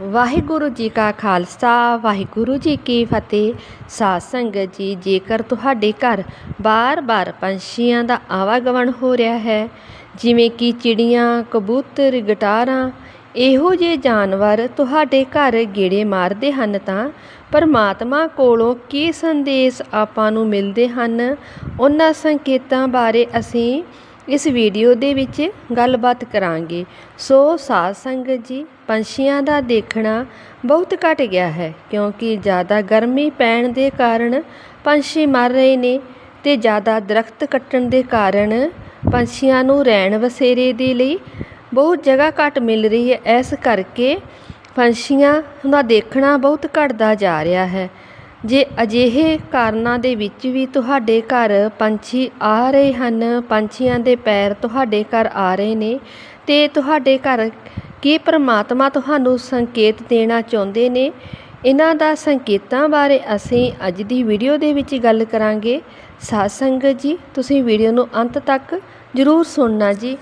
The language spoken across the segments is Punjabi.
ਵਾਹਿਗੁਰੂ ਜੀ ਕਾ ਖਾਲਸਾ, ਵਾਹਿਗੁਰੂ ਜੀ ਕੀ ਫਤਿਹ। ਸਾਧ ਸੰਗਤ ਜੀ, ਜੇਕਰ ਤੁਹਾਡੇ ਘਰ ਬਾਰ-ਬਾਰ ਪੰਛੀਆਂ ਦਾ ਆਵਾਗਮਨ ਹੋ ਰਿਹਾ ਹੈ, ਜਿਵੇਂ ਕਿ ਚਿੜੀਆਂ, ਕਬੂਤਰ, ਗਟਾਰਾਂ, ਇਹੋ ਜਿਹੇ ਜਾਨਵਰ ਤੁਹਾਡੇ ਘਰ ਗੇੜੇ ਮਾਰਦੇ ਹਨ ਤਾਂ ਪਰਮਾਤਮਾ ਕੋਲੋਂ ਕੀ ਸੰਦੇਸ਼ ਆਪਾਂ ਨੂੰ ਮਿਲਦੇ ਹਨ? ਉਹਨਾਂ ਸੰਕੇਤਾਂ ਬਾਰੇ ਅਸੀਂ ਇਸ ਵੀਡੀਓ ਦੇ ਵਿੱਚ ਗੱਲਬਾਤ ਕਰਾਂਗੇ। ਸੋ ਸਾਧ ਸੰਗਤ ਜੀ, ਪੰਛੀਆਂ ਦਾ ਦੇਖਣਾ ਬਹੁਤ ਘਟ ਗਿਆ ਹੈ, ਕਿਉਂਕਿ ਜ਼ਿਆਦਾ ਗਰਮੀ ਪੈਣ ਦੇ ਕਾਰਨ ਪੰਛੀ ਮਰ ਰਹੇ ਨੇ ਤੇ ਜ਼ਿਆਦਾ ਦਰਖਤ ਕੱਟਣ ਦੇ ਕਾਰਨ ਪੰਛੀਆਂ ਨੂੰ ਰਹਿਣ ਵਸੇਰੇ ਦੇ ਲਈ ਬਹੁਤ ਜਗ੍ਹਾ ਘੱਟ ਮਿਲ ਰਹੀ ਹੈ। ਇਸ ਕਰਕੇ ਪੰਛੀਆਂ ਦਾ ਦੇਖਣਾ ਬਹੁਤ ਘਟਦਾ ਜਾ ਰਿਹਾ ਹੈ। ਜੇ ਅਜਿਹੇ ਕਾਰਨਾਂ ਦੇ ਵਿੱਚ ਵੀ ਤੁਹਾਡੇ ਘਰ ਪੰਛੀ ਆ ਰਹੇ ਹਨ, ਪੰਛੀਆਂ ਦੇ ਪੈਰ ਤੁਹਾਡੇ ਘਰ ਆ ਰਹੇ ਨੇ, ਤੇ ਤੁਹਾਡੇ ਘਰ ਕੀ ਪ੍ਰਮਾਤਮਾ ਤੁਹਾਨੂੰ ਸੰਕੇਤ ਦੇਣਾ ਚਾਹੁੰਦੇ ਨੇ? ਇਹਨਾਂ ਦਾ ਸੰਕੇਤਾਂ ਬਾਰੇ ਅਸੀਂ ਅੱਜ ਦੀ ਵੀਡੀਓ ਦੇ ਵਿੱਚ ਗੱਲ ਕਰਾਂਗੇ। ਸਾਧ ਸੰਗਤ ਜੀ, ਤੁਸੀਂ ਵੀਡੀਓ ਨੂੰ ਅੰਤ ਤੱਕ ਜ਼ਰੂਰ ਸੁਣਨਾ ਜੀ।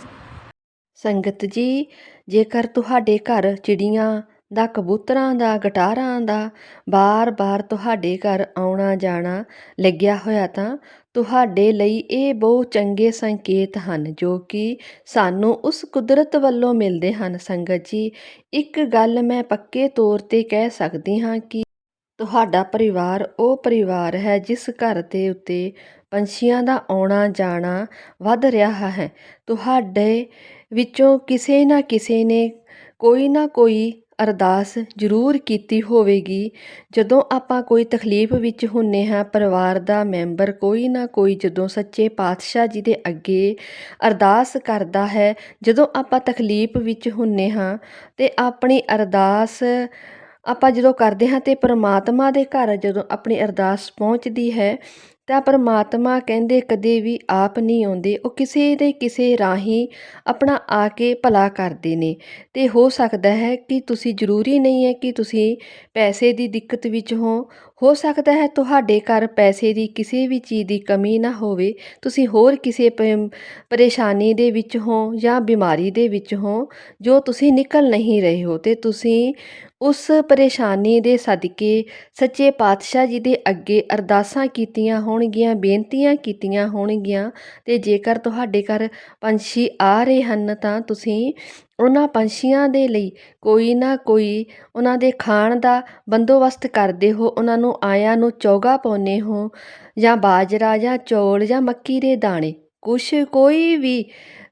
ਸੰਗਤ ਜੀ, ਜੇਕਰ ਤੁਹਾਡੇ ਘਰ ਚਿੜੀਆਂ ਦਾ ਕਬੂਤਰਾਂ ਦਾ, ਗਟਾਰਾਂ ਦਾ, ਬਾਰ-ਬਾਰ ਤੁਹਾਡੇ ਘਰ ਆਉਣਾ ਜਾਣਾ ਲੱਗਿਆ ਹੋਇਆ ਤਾਂ ਤੁਹਾਡੇ ਲਈ ਇਹ ਬਹੁਤ ਚੰਗੇ ਸੰਕੇਤ ਹਨ, ਜੋ ਕਿ ਸਾਨੂੰ ਉਸ ਕੁਦਰਤ ਵੱਲੋਂ ਮਿਲਦੇ ਹਨ। ਸੰਗਤ ਜੀ, ਇੱਕ ਗੱਲ ਮੈਂ ਪੱਕੇ ਤੌਰ ਤੇ ਕਹਿ ਸਕਦੀ ਹਾਂ ਕਿ ਤੁਹਾਡਾ ਪਰਿਵਾਰ ਉਹ ਪਰਿਵਾਰ ਹੈ ਜਿਸ ਘਰ ਦੇ ਉੱਤੇ ਪੰਛੀਆਂ ਦਾ ਆਉਣਾ ਜਾਣਾ ਵੱਧ ਰਿਹਾ ਹੈ। ਤੁਹਾਡੇ ਵਿੱਚੋਂ ਕਿਸੇ ਨਾ ਕਿਸੇ ਨੇ ਕੋਈ ਨਾ ਕੋਈ ਅਰਦਾਸ ਜ਼ਰੂਰ ਕੀਤੀ ਹੋਵੇਗੀ। ਜਦੋਂ ਆਪਾਂ ਕੋਈ ਤਕਲੀਫ ਵਿੱਚ ਹੁੰਨੇ ਹਾਂ, ਪਰਿਵਾਰ ਦਾ ਮੈਂਬਰ ਕੋਈ ਨਾ ਕੋਈ ਜਦੋਂ ਸੱਚੇ ਪਾਤਸ਼ਾਹ ਜੀ ਦੇ ਅੱਗੇ ਅਰਦਾਸ ਕਰਦਾ ਹੈ, ਜਦੋਂ ਆਪਾਂ ਤਕਲੀਫ ਵਿੱਚ ਹੁੰਨੇ ਹਾਂ ਤੇ ਆਪਣੀ ਅਰਦਾਸ ਆਪਾਂ ਜਦੋਂ ਕਰਦੇ ਹਾਂ ਤੇ ਪਰਮਾਤਮਾ ਦੇ ਘਰ ਜਦੋਂ ਆਪਣੀ ਅਰਦਾਸ ਪਹੁੰਚਦੀ ਹੈ ਤਾਂ ਪਰਮਾਤਮਾ ਕਹਿੰਦੇ ਕਦੇ ਵੀ ਆਪ ਨਹੀਂ ਆਉਂਦੇ। ਉਹ ਕਿਸੇ ਦੇ ਕਿਸੇ ਰਾਹੀਂ ਆਪਣਾ ਆ ਕੇ ਭਲਾ ਕਰਦੇ ਨੇ। ਤੇ ਹੋ ਸਕਦਾ ਹੈ ਕਿ ਤੁਸੀਂ ਜ਼ਰੂਰੀ ਨਹੀਂ ਹੈ ਕਿ ਤੁਸੀਂ ਪੈਸੇ ਦੀ ਦਿੱਕਤ ਵਿੱਚ ਹੋ। ਹੋ ਸਕਦਾ ਹੈ ਤੁਹਾਡੇ ਘਰ ਪੈਸੇ ਦੀ ਕਿਸੇ ਵੀ ਚੀਜ਼ ਦੀ ਕਮੀ ਨਾ ਹੋਵੇ। ਤੁਸੀਂ ਹੋਰ ਕਿਸੇ ਪਰੇਸ਼ਾਨੀ ਦੇ ਵਿੱਚ ਹੋ ਜਾਂ ਬਿਮਾਰੀ ਦੇ ਵਿੱਚ ਹੋ, ਜੋ ਤੁਸੀਂ ਨਿਕਲ ਨਹੀਂ ਰਹੇ ਹੋ ਤੇ ਤੁਸੀਂ ਉਸ ਪਰੇਸ਼ਾਨੀ ਦੇ ਸਦਕੇ ਸੱਚੇ ਪਾਤਸ਼ਾਹ ਜੀ ਦੇ ਅੱਗੇ ਅਰਦਾਸਾਂ ਕੀਤੀਆਂ ਹੋਣਗੀਆਂ, ਬੇਨਤੀਆਂ ਕੀਤੀਆਂ ਹੋਣਗੀਆਂ ਤੇ ਜੇਕਰ ਤੁਹਾਡੇ ਘਰ ਪੰਛੀ ਆ ਰਹੇ ਹਨ ਤਾਂ ਤੁਸੀਂ ਉਹਨਾਂ ਪੰਛੀਆਂ ਦੇ ਲਈ ਕੋਈ ਨਾ ਕੋਈ ਉਹਨਾਂ ਦੇ ਖਾਣ ਦਾ ਬੰਦੋਬਸਤ ਕਰਦੇ ਹੋ, ਉਹਨਾਂ ਨੂੰ ਆਇਆਂ ਨੂੰ ਚੋਗਾ ਪਾਉਂਦੇ ਹੋ ਜਾਂ ਬਾਜਰਾ ਜਾਂ ਚੌਲ ਜਾਂ ਮੱਕੀ ਦੇ ਦਾਣੇ। ਕੁਛ ਕੋਈ ਵੀ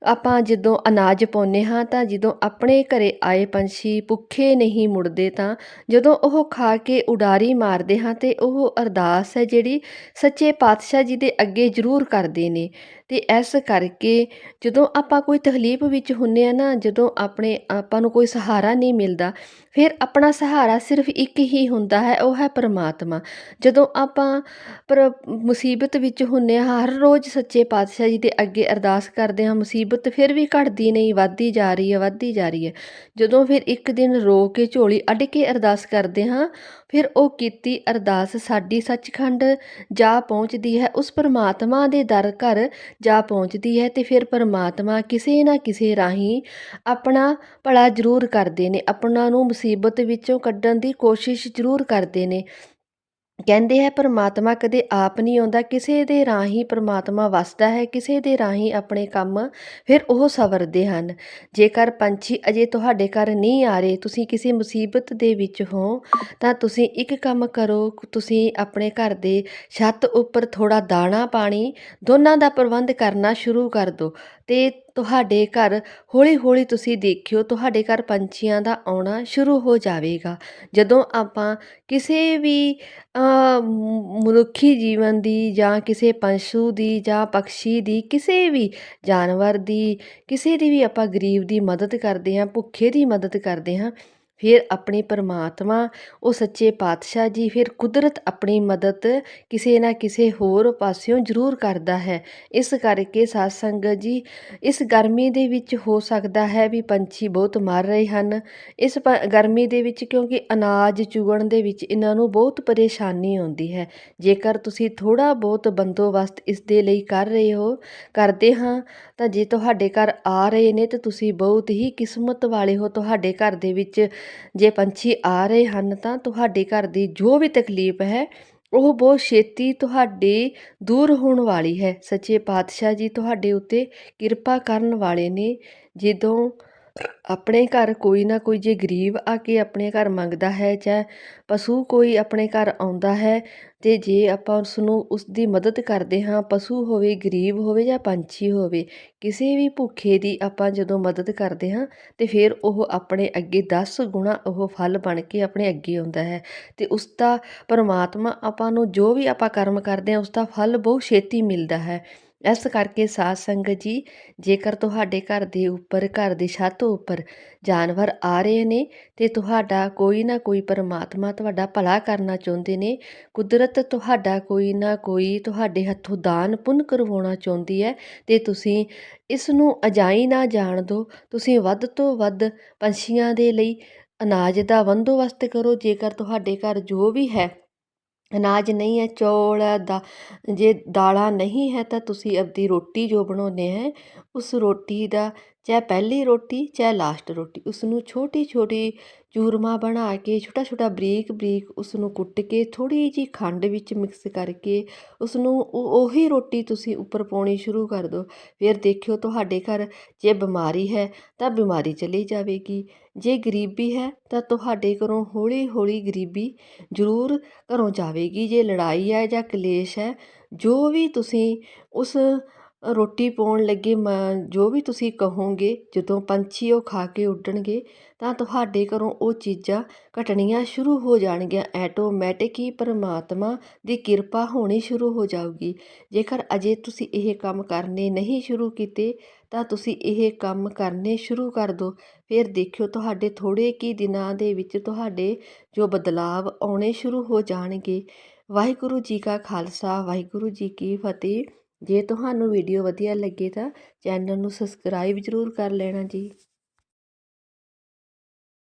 ਆਪਾਂ ਜਦੋਂ ਅਨਾਜ ਪਾਉਂਦੇ ਹਾਂ ਤਾਂ ਜਦੋਂ ਆਪਣੇ ਘਰੇ ਆਏ ਪੰਛੀ ਭੁੱਖੇ ਨਹੀਂ ਮੁੜਦੇ ਤਾਂ ਜਦੋਂ ਉਹ ਖਾ ਕੇ ਉਡਾਰੀ ਮਾਰਦੇ ਹਾਂ ਤੇ ਉਹ ਅਰਦਾਸ ਹੈ ਜਿਹੜੀ ਸੱਚੇ ਪਾਤਸ਼ਾਹ ਜੀ ਦੇ ਅੱਗੇ ਜ਼ਰੂਰ ਕਰਦੇ ਨੇ। ਤੇ ਇਸ ਕਰਕੇ ਜਦੋਂ ਆਪਾਂ ਕੋਈ ਤਕਲੀਫ ਵਿੱਚ ਹੁੰਨੇ ਆ ਨਾ, ਜਦੋਂ ਆਪਣੇ ਆਪਾਂ ਨੂੰ ਕੋਈ ਸਹਾਰਾ ਨਹੀਂ ਮਿਲਦਾ, ਫਿਰ ਆਪਣਾ ਸਹਾਰਾ ਸਿਰਫ ਇੱਕ ਹੀ ਹੁੰਦਾ ਹੈ, ਉਹ ਹੈ ਪਰਮਾਤਮਾ। ਜਦੋਂ ਆਪਾਂ ਪਰ ਮੁਸੀਬਤ ਵਿੱਚ ਹੁੰਨੇ ਆ, ਹਰ ਰੋਜ਼ ਸੱਚੇ ਪਾਤਸ਼ਾਹ ਜੀ ਦੇ ਅੱਗੇ ਅਰਦਾਸ ਕਰਦੇ ਹਾਂ, ਮੁਸੀਬਤ ਫਿਰ ਵੀ ਘਟਦੀ ਨਹੀਂ, ਵੱਧਦੀ ਜਾ ਰਹੀ ਹੈ, ਵੱਧਦੀ ਜਾ ਰਹੀ ਹੈ। ਜਦੋਂ ਫਿਰ ਇੱਕ ਦਿਨ ਰੋ ਕੇ ਝੋਲੀ ਅੱਡ ਕੇ ਅਰਦਾਸ ਕਰਦੇ ਹਾਂ ਫਿਰ ਉਹ ਕੀਤੀ ਅਰਦਾਸ, ਸਾਡੀ ਸੱਚਖੰਡ ਜਾ ਪਹੁੰਚਦੀ ਹੈ, ਉਸ ਪਰਮਾਤਮਾ ਦੇ ਦਰ ਘਰ ਜਾ ਪਹੁੰਚਦੀ ਹੈ, ਤੇ ਫਿਰ ਪਰਮਾਤਮਾ ਕਿਸੇ ਨਾ ਕਿਸੇ ਰਾਹੀਂ ਆਪਣਾ ਭਲਾ ਜ਼ਰੂਰ ਕਰਦੇ ਨੇ, ਆਪਣਾ ਨੂੰ ਮੁਸੀਬਤ ਵਿੱਚੋਂ ਕੱਢਣ ਦੀ ਕੋਸ਼ਿਸ਼ ਜ਼ਰੂਰ ਕਰਦੇ ਨੇ। ਕਹਿੰਦੇ ਹੈ, ਪਰਮਾਤਮਾ ਕਦੇ ਆਪ ਨਹੀਂ ਆਉਂਦਾ। ਕਿਸੇ ਦੇ ਰਾਹੀਂ ਪਰਮਾਤਮਾ ਵੱਸਦਾ ਹੈ, ਕਿਸੇ ਦੇ ਰਾਹੀਂ ਆਪਣੇ ਕੰਮ ਫਿਰ ਉਹ ਸਵਰਦੇ ਹਨ। ਜੇਕਰ ਪੰਛੀ ਅਜੇ ਤੁਹਾਡੇ ਘਰ ਨਹੀਂ ਆ ਰਹੇ, ਤੁਸੀਂ ਕਿਸੇ ਮੁਸੀਬਤ ਦੇ ਵਿੱਚ ਹੋ, ਤਾਂ ਤੁਸੀਂ ਇੱਕ ਕੰਮ ਕਰੋ। ਤੁਸੀਂ ਆਪਣੇ ਘਰ ਦੇ ਛੱਤ ਉੱਪਰ ਥੋੜਾ ਦਾਣਾ ਪਾਣੀ, ਦੋਨਾਂ ਦਾ ਪ੍ਰਬੰਧ ਕਰਨਾ ਸ਼ੁਰੂ ਕਰ ਦਿਓ। ਤੇ ਤੁਹਾਡੇ ਘਰ ਹੌਲੀ-ਹੌਲੀ ਤੁਸੀਂ ਦੇਖਿਓ, ਤੁਹਾਡੇ ਘਰ ਪੰਛੀਆਂ ਦਾ ਆਉਣਾ ਸ਼ੁਰੂ ਹੋ ਜਾਵੇਗਾ। ਜਦੋਂ ਆਪਾਂ ਕਿਸੇ ਵੀ ਮਨੁੱਖੀ ਜੀਵਨ ਦੀ ਜਾਂ ਕਿਸੇ ਪਸ਼ੂ ਦੀ ਜਾਂ ਪਕਸ਼ੀ ਦੀ, ਕਿਸੇ ਵੀ ਜਾਨਵਰ ਦੀ, ਕਿਸੇ ਦੀ ਵੀ ਆਪਾਂ ਗਰੀਬ ਦੀ ਮਦਦ ਕਰਦੇ ਹਾਂ, ਭੁੱਖੇ ਦੀ ਮਦਦ ਕਰਦੇ ਹਾਂ ਫਿਰ ਆਪਣੇ ਪਰਮਾਤਮਾ, ਉਹ ਸੱਚੇ ਪਾਤਸ਼ਾਹ ਜੀ ਫਿਰ ਕੁਦਰਤ ਆਪਣੀ ਮਦਦ ਕਿਸੇ ਨਾ ਕਿਸੇ ਹੋਰ ਪਾਸਿਓਂ ਜ਼ਰੂਰ ਕਰਦਾ ਹੈ। ਇਸ ਕਰਕੇ ਸਾਧ ਸੰਗਤ ਜੀ, ਇਸ ਗਰਮੀ ਦੇ ਵਿੱਚ ਹੋ ਸਕਦਾ ਹੈ ਵੀ ਪੰਛੀ ਬਹੁਤ ਮਰ ਰਹੇ ਹਨ। ਇਸ ਗਰਮੀ ਦੇ ਵਿੱਚ ਕਿਉਂਕਿ ਅਨਾਜ ਚੁਗਣ ਦੇ ਵਿੱਚ ਇਹਨਾਂ ਨੂੰ ਬਹੁਤ ਪਰੇਸ਼ਾਨੀ ਆਉਂਦੀ ਹੈ। ਜੇਕਰ ਤੁਸੀਂ ਥੋੜਾ ਬਹੁਤ ਬੰਦੋਬਸਤ ਇਸ ਦੇ ਲਈ ਕਰ ਰਹੇ ਹੋ, ਕਰਦੇ ਹਾਂ, ਤਾਂ ਜੇ ਤੁਹਾਡੇ ਘਰ ਆ ਰਹੇ ਨੇ ਤਾਂ ਤੁਸੀਂ ਬਹੁਤ ਹੀ ਕਿਸਮਤ ਵਾਲੇ ਹੋ ਤੁਹਾਡੇ ਘਰ ਦੇ ਵਿੱਚ ਜੇ ਪੰਛੀ ਆ ਰਹੇ ਹਨ ਤਾਂ ਤੁਹਾਡੇ ਘਰ ਦੀ ਜੋ ਵੀ ਤਕਲੀਫ ਹੈ, ਉਹ ਬਹੁਤ ਛੇਤੀ ਤੁਹਾਡੀ ਦੂਰ ਹੋਣ ਵਾਲੀ ਹੈ। ਸੱਚੇ ਪਾਤਸ਼ਾਹ ਜੀ ਤੁਹਾਡੇ ਉੱਤੇ ਕਿਰਪਾ ਕਰਨ ਵਾਲੇ ਨੇ। ਜਦੋਂ ਆਪਣੇ ਘਰ ਕੋਈ ਨਾ ਕੋਈ ਜੇ ਗਰੀਬ ਆ ਕੇ ਆਪਣੇ ਘਰ ਮੰਗਦਾ ਹੈ ਜਾਂ ਪਸ਼ੂ ਕੋਈ ਆਪਣੇ ਘਰ ਆਉਂਦਾ ਹੈ ਅਤੇ ਜੇ ਆਪਾਂ ਉਸ ਨੂੰ ਉਸ ਦੀ ਮਦਦ ਕਰਦੇ ਹਾਂ, ਪਸ਼ੂ ਹੋਵੇ, ਗਰੀਬ ਹੋਵੇ ਜਾਂ ਪੰਛੀ ਹੋਵੇ, ਕਿਸੇ ਵੀ ਭੁੱਖੇ ਦੀ ਆਪਾਂ ਜਦੋਂ ਮਦਦ ਕਰਦੇ ਹਾਂ ਤੇ ਫਿਰ ਉਹ ਆਪਣੇ ਅੱਗੇ ਦਸ ਗੁਣਾ ਉਹ ਫਲ ਬਣ ਕੇ ਆਪਣੇ ਅੱਗੇ ਆਉਂਦਾ ਹੈ ਅਤੇ ਉਸ ਦਾ ਪਰਮਾਤਮਾ ਆਪਾਂ ਨੂੰ ਜੋ ਵੀ ਆਪਾਂ ਕਰਮ ਕਰਦੇ ਹਾਂ ਉਸ ਦਾ ਫਲ ਬਹੁਤ ਛੇਤੀ ਮਿਲਦਾ ਹੈ। ਇਸ ਕਰਕੇ ਸਾਧ ਸੰਗਤ ਜੀ, ਜੇਕਰ ਤੁਹਾਡੇ ਘਰ ਦੇ ਉੱਪਰ, ਘਰ ਦੀ ਛੱਤ ਉੱਪਰ ਜਾਨਵਰ ਆ ਰਹੇ ਨੇ ਤੇ ਤੁਹਾਡਾ ਕੋਈ ਨਾ ਕੋਈ ਪਰਮਾਤਮਾ ਤੁਹਾਡਾ ਭਲਾ ਕਰਨਾ ਚਾਹੁੰਦੇ ਨੇ, ਕੁਦਰਤ ਤੁਹਾਡਾ ਕੋਈ ਨਾ ਕੋਈ ਤੁਹਾਡੇ ਹੱਥੋਂ ਦਾਨ ਪੁੰਨ ਕਰਵਾਉਣਾ ਚਾਹੁੰਦੀ ਹੈ ਤੇ ਤੁਸੀਂ ਇਸ ਨੂੰ ਅਜਾਈ ਨਾ ਜਾਣ ਦਿਓ ਤੁਸੀਂ ਵੱਧ ਤੋਂ ਵੱਧ ਪੰਛੀਆਂ ਦੇ ਲਈ ਅਨਾਜ ਦਾ ਬੰਦੋਬਸਤ ਕਰੋ, ਜੇਕਰ ਤੁਹਾਡੇ ਘਰ ਜੋ ਵੀ ਹੈ ਅਨਾਜ ਨਹੀਂ ਹੈ, ਚੌਲ ਦਾ, ਜੇ ਦਾਲਾਂ ਨਹੀਂ ਹੈ ਤਾਂ ਤੁਸੀਂ ਆਪਦੀ ਰੋਟੀ ਜੋ ਬਣਾਉਂਦੇ ਹੈ, ਉਸ ਰੋਟੀ ਦਾ ਚਾਹੇ ਪਹਿਲੀ ਰੋਟੀ ਚਾਹੇ ਲਾਸਟ ਰੋਟੀ, ਉਸਨੂੰ ਛੋਟੀ ਛੋਟੀ ਚੂਰਮਾ ਬਣਾ ਕੇ, ਛੋਟਾ ਛੋਟਾ ਬਰੀਕ ਬਰੀਕ ਉਸਨੂੰ ਕੁੱਟ ਕੇ, ਥੋੜ੍ਹੀ ਜਿਹੀ ਖੰਡ ਵਿੱਚ ਮਿਕਸ ਕਰਕੇ ਉਸਨੂੰ ਉਹ ਉਹੀ ਰੋਟੀ ਤੁਸੀਂ ਉੱਪਰ ਪਾਉਣੀ ਸ਼ੁਰੂ ਕਰ ਦਿਓ। ਫਿਰ ਦੇਖਿਓ ਤੁਹਾਡੇ ਘਰ ਜੇ ਬਿਮਾਰੀ ਹੈ ਤਾਂ ਬਿਮਾਰੀ ਚਲੀ ਜਾਵੇਗੀ। ਜੇ ਗਰੀਬੀ ਹੈ, ਤਾਂ ਤੁਹਾਡੇ ਘਰੋਂ ਹੌਲੀ ਹੌਲੀ ਗਰੀਬੀ ਜ਼ਰੂਰ ਘਰੋਂ ਜਾਵੇਗੀ। ਜੇ ਲੜਾਈ ਹੈ ਜਾਂ ਕਲੇਸ਼ ਹੈ, ਜੋ ਵੀ ਤੁਸੀਂ ਉਸ ਰੋਟੀ ਪਾਉਣ ਲੱਗੇ ਮ, ਜੋ ਵੀ ਤੁਸੀਂ ਕਹੋਗੇ, ਜਦੋਂ ਪੰਛੀ ਉਹ ਖਾ ਕੇ ਉੱਡਣਗੇ, ਤਾਂ ਤੁਹਾਡੇ ਘਰੋਂ ਉਹ ਚੀਜ਼ਾਂ ਘਟਣੀਆਂ ਸ਼ੁਰੂ ਹੋ ਜਾਣਗੀਆਂ। ਐਟੋਮੈਟਿਕ ਹੀ ਪਰਮਾਤਮਾ ਦੀ ਕਿਰਪਾ ਹੋਣੀ ਸ਼ੁਰੂ ਹੋ ਜਾਊਗੀ। ਜੇਕਰ ਅਜੇ ਤੁਸੀਂ ਇਹ ਕੰਮ ਕਰਨੇ ਨਹੀਂ ਸ਼ੁਰੂ ਕੀਤੇ, ਤਾਂ ਤੁਸੀਂ ਇਹ ਕੰਮ ਕਰਨੇ ਸ਼ੁਰੂ ਕਰ ਦਿਓ ਫਿਰ ਦੇਖਿਓ ਤੁਹਾਡੇ ਥੋੜ੍ਹੇ ਕੀ ਦਿਨਾਂ ਦੇ ਵਿੱਚ ਤੁਹਾਡੇ ਜੋ ਬਦਲਾਵ ਆਉਣੇ ਸ਼ੁਰੂ ਹੋ ਜਾਣਗੇ। ਵਾਹਿਗੁਰੂ ਜੀ ਕਾ ਖਾਲਸਾ, ਵਾਹਿਗੁਰੂ ਜੀ ਕੀ ਫਤਿਹ। ਜੇ ਤੁਹਾਨੂੰ ਵੀਡੀਓ ਵਧੀਆ ਲੱਗੇ ਤਾਂ ਚੈਨਲ ਨੂੰ ਸਬਸਕ੍ਰਾਈਬ ਜ਼ਰੂਰ ਕਰ ਲੈਣਾ ਜੀ।